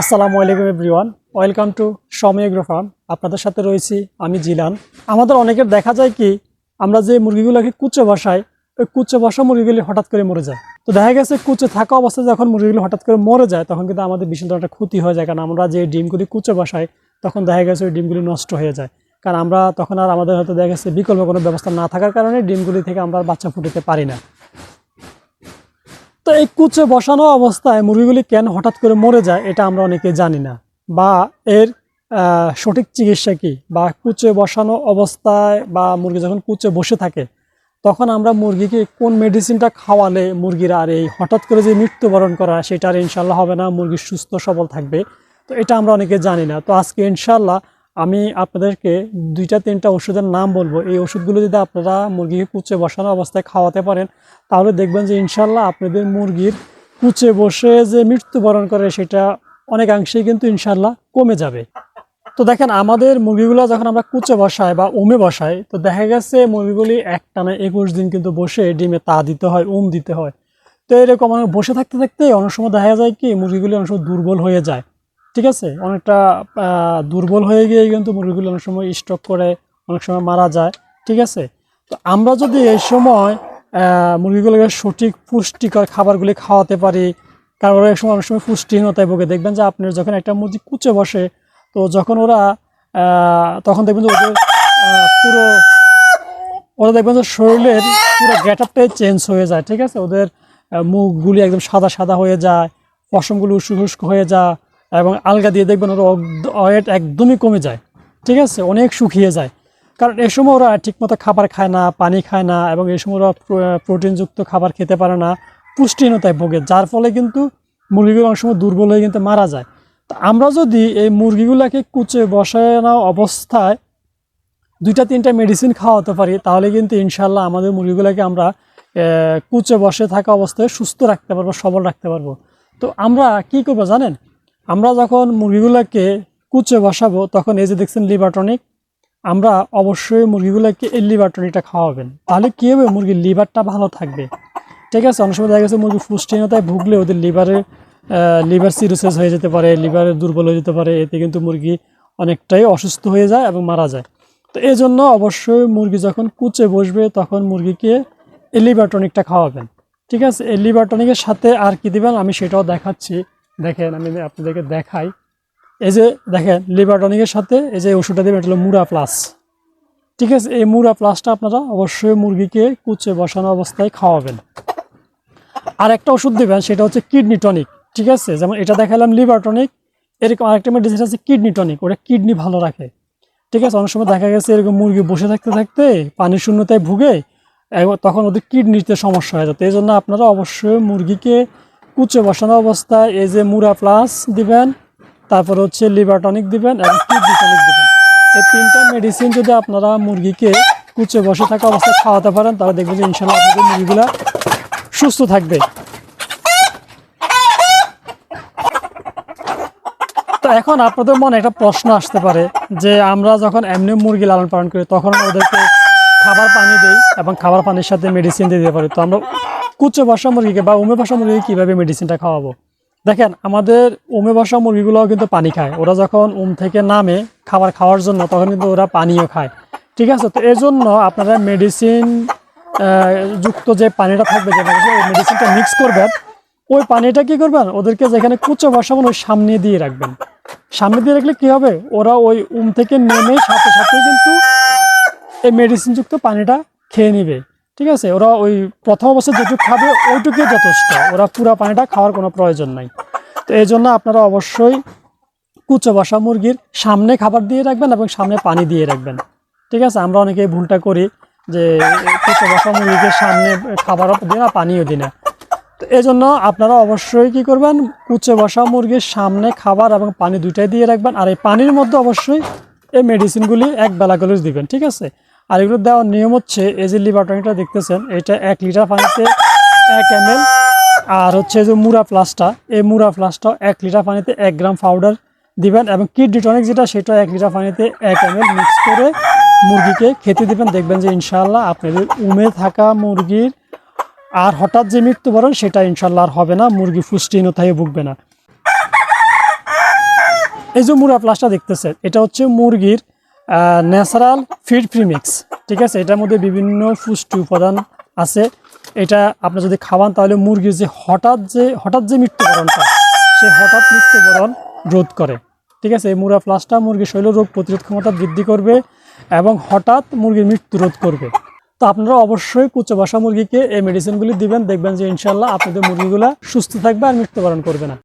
আসসালামু আলাইকুম everyone. Welcome to Somoy agro farm. আপনাদের সাথে রয়েছি আমি জিলান। আমাদের অনেকের দেখা যায় কি, আমরা যে মুরগিগুলোকে কুচে বসাই, ওই কুচে বসা মুরগিগুলি হঠাৎ করে মরে যায়। তো দেখা গেছে কুচে থাকা অবস্থায় যখন মুরগিগুলো হঠাৎ করে মরে যায়, তখন কিন্তু আমাদের ভীষণ একটা ক্ষতি হয়ে যায়। কারণ আমরা যে ডিমগুলি কুচে বসাই, তখন দেখা গেছে ওই ডিমগুলি নষ্ট হয়ে যায়। কারণ আমরা তখন আর আমাদের হয়তো দেখা গেছে বিকল্প কোনো ব্যবস্থা না থাকার কারণে ডিমগুলি থেকে আমরা বাচ্চা ফুটাতে পারি না। তো এই কুচে বসানো অবস্থায় মুরগিগুলি কেন হঠাৎ করে মরে যায়, এটা আমরা অনেকে জানি না। বা এর সঠিক চিকিৎসা কি? বা কুচে বসানো অবস্থায় বা মুরগি যখন কুচে বসে থাকে, তখন আমরা মুরগিকে কোন মেডিসিনটা খাওয়ালে মুরগির আর এই হঠাৎ করে যে মৃত্যুবরণ করা, সেটা আর ইনশাল্লাহ হবে না, মুরগি সুস্থ সবল থাকবে। তো এটা আমরা অনেকে জানি না। তো আজকে ইনশাল্লাহ আমি আপনাদেরকে দুইটা, তিনটা ওষুধের নাম বলব। এই ওষুধগুলো যদি আপনারা মুরগিকে কুচে বসানো অবস্থায় খাওয়াতে পারেন, তাহলে দেখবেন যে ইনশাল্লাহ আপনাদের মুরগির কুচে বসে যে মৃত্যুবরণ করে সেটা অনেকাংশেই কিন্তু ইনশাল্লাহ কমে যাবে। তো দেখেন, আমাদের মুরগিগুলো যখন আমরা কুচে বসাই বা ওমে বসাই, তো দেখা গেছে মুরগিগুলি একটানা একুশ দিন কিন্তু বসে ডিমে তা দিতে হয় ওম দিতে হয়। তো এরকম বসে থাকতে থাকতে অনেক সময় দেখা যায় কি, মুরগিগুলি অনেক সময় দুর্বল হয়ে যায়। ঠিক আছে? অনেকটা দুর্বল হয়ে গিয়ে কিন্তু মুরগিগুলো অনেক সময় স্টক করে, অনেক সময় মারা যায়, ঠিক আছে? তো আমরা যদি এই সময় মুরগিগুলোকে সঠিক পুষ্টিকর খাবারগুলি খাওয়াতে পারি, কারণ এক সময়, অনেক সময় পুষ্টিহীনতায় ভোগে। দেখবেন যে আপনার যখন একটা মুরগি কুচে বসে, তো যখন ওরা তখন দেখবেন যে ওদের পুরো, ওরা দেখবেন যে শরীরের পুরো গেটআপটাই চেঞ্জ হয়ে যায়, ঠিক আছে? ওদের মুখগুলি একদম সাদা সাদা হয়ে যায়, পশমগুলো উস্কো হয়ে যায় এবং আলগা দিয়ে দেখবেন ওরা ওয়েট একদমই কমে যায়। ঠিক আছে? অনেক শুকিয়ে যায়। কারণ এই সময় ওরা ঠিকমতো খাবার খায় না, পানি খায় না এবং এই সময় ওরা প্রোটিনযুক্ত খাবার খেতে পারে না, পুষ্টিহীনতায় ভোগে, যার ফলে কিন্তু মুরগিগুলো অনেক সময় দুর্বল হয়ে কিন্তু মারা যায়। তো আমরা যদি এই মুরগিগুলোকে কুচে বসায় বসানো অবস্থায় দুইটা, তিনটা মেডিসিন খাওয়াতে পারি, তাহলে কিন্তু ইনশাল্লাহ আমাদের মুরগিগুলোকে আমরা কুচে বসে থাকা অবস্থায় সুস্থ রাখতে পারব, সবল রাখতে পারব। তো আমরা কি করব জানেন? আমরা যখন মুরগিগুলোকে কুচে বসাবো, তখন এই যে দেখছেন লিভারটনিক, আমরা অবশ্যই মুরগিগুলোকে এই লিভারটনিকটা খাওয়াবেন। তাহলে কী হবে? মুরগির লিভারটা ভালো থাকবে। ঠিক আছে, অনেক সময় দেখা গেছে মুরগি পুষ্টিহীনতায় ভুগলে ওদের লিভারে লিভার সিরোসিস হয়ে যেতে পারে, লিভারে দুর্বল হয়ে যেতে পারে, এতে কিন্তু মুরগি অনেকটাই অসুস্থ হয়ে যায় এবং মারা যায়। তো এই জন্য অবশ্যই মুরগি যখন কুচে বসবে, তখন মুরগিকে এলিবারটনিকটা খাওয়াবেন। ঠিক আছে এলিবারটনিকের সাথে আর কি দিবেন? আমি সেটাও দেখাচ্ছি। দেখেন আমি আপনাদেরকে দেখাই। এই যে দেখেন লিবারটনিকের সাথে এই যে ওষুধটা দেবেন, এটা হলো মুরা প্লাস ঠিক আছে, এই মুরা প্লাসটা আপনারা অবশ্যই মুরগিকে কুচে বসানো অবস্থায় খাওয়াবেন। আর একটা ওষুধ দেবেন, সেটা হচ্ছে কিডনি টনিক ঠিক আছে, যেমন এটা দেখালাম লিভার টনিক এরকম আরেকটা মেডিসিন আছে কিডনি টনিক ওটা কিডনি ভালো রাখে। ঠিক আছে, অনেক সময় দেখা গেছে এরকম মুরগি বসে থাকতে থাকতে পানির শূন্যতায় ভুগে তখন ওদের কিডনিতে সমস্যা হয়ে। যেত এই জন্য আপনারা অবশ্যই মুরগিকে কুচে বসানো অবস্থায় এই যে মুরা প্লাস দিবেন, তারপর হচ্ছে লিভার টনিক দিবেন এবং কিডনি দিবেন। এই তিনটা মেডিসিন যদি আপনারা মুরগিকে কুচে বসে থাকা অবস্থায় খাওয়াতে পারেন, তাহলে দেখবেন যে ইনশাল্লাহ আপনাদের মুরগিগুলা সুস্থ থাকবে। তো এখন আপনাদের মনে একটা প্রশ্ন আসতে পারে যে আমরা যখন এমনি মুরগি লালন পালন করি, তখন ওদেরকে খাবার পানি দিই এবং খাবার পানির সাথে মেডিসিন দিয়ে দিতে পারি। তো আমরা কুচে বসা মুরগিকে বা উমে বসা মুরগিকে কীভাবে মেডিসিনটা খাওয়াবো? দেখেন, আমাদের উমে বসা মুরগিগুলোও কিন্তু পানি খায়। ওরা যখন উম থেকে নামে খাবার খাওয়ার জন্য, তখন কিন্তু ওরা পানিও খায়। ঠিক আছে? তো এর জন্য আপনারা মেডিসিন যুক্ত যে পানিটা থাকবে, যে মেডিসিনটা মিক্স করবেন। ওই পানিটা কি করবেন? ওদেরকে যেখানে কুচো বসাবেন ওই সামনে দিয়ে রাখবেন। সামনে দিয়ে রাখলে কি হবে? ওরা ওই উম থেকে নেমে সাথে সাথে কিন্তু এই মেডিসিনযুক্ত পানিটা খেয়ে নেবে। ঠিক আছে? ওরা ওই প্রথম অবস্থায় যেটুকু খাবে, ওইটুকুই যথেষ্ট। ওরা পুরা পানিটা খাওয়ার কোনো প্রয়োজন নাই। তো এই জন্য আপনারা অবশ্যই কুচো বসা মুরগির সামনে খাবার দিয়ে রাখবেন এবং সামনে পানি দিয়ে রাখবেন। ঠিক আছে? আমরা অনেকে ভুলটা করি যে কুচো বসা মুরগিকে সামনে খাবারও দিই না, পানিও দিই না। তো এই জন্য আপনারা অবশ্যই কি করবেন? কুচে বসা মুরগির সামনে খাবার এবং পানি দুইটাই দিয়ে রাখবেন। আর এই পানির মধ্যে অবশ্যই এই মেডিসিনগুলি এক বেলা করে দিবেন। ঠিক আছে? আর এগুলো দেওয়ার নিয়ম হচ্ছে, এই যে লিভার টনিকটা দেখতেছেন, এটা এক লিটার পানিতে এক এম আর হচ্ছে যে মুরা প্লাসটা এই মুরা প্লাসটা এক লিটার পানিতে এক গ্রাম পাউডার দিবেন এবং কিডনি টনিক যেটা সেটা এক লিটার পানিতে এক এম মিক্স করে মুরগিকে খেতে দিবেন। দেখবেন যে ইনশাল্লাহ আপনাদের উমে থাকা মুরগির আর হঠাৎ যে মৃত্যুবরণ, সেটা ইনশাল্লাহ আর হবে না, মুরগি পুষ্টিহীনতায় ভুগবে না। এই যে মুরা প্লাসটা দেখতেছেন, এটা হচ্ছে মুরগির ন্যাচারাল ফিড প্রিমিক্স ঠিক আছে? এটার মধ্যে বিভিন্ন পুষ্টি উপাদান আছে। এটা আপনি যদি খাওয়ান, তাহলে মুরগির যে হঠাৎ যে হঠাৎ যে মৃত্যুবরণটা, সে হঠাৎ মৃত্যুবরণ রোধ করে। ঠিক আছে? এই মুরা প্লাসটা মুরগির শৈল রোগ প্রতিরোধ ক্ষমতা বৃদ্ধি করবে এবং হঠাৎ মুরগির মৃত্যু রোধ করবে। তো আপনারা অবশ্যই কুচো বাসা মুরগিকে এই মেডিসিনগুলি দিবেন, দেখবেন যে ইনশাল্লাহ আপনাদের মুরগিগুলা সুস্থ থাকবে আর মৃত্যুবরণ করবে না।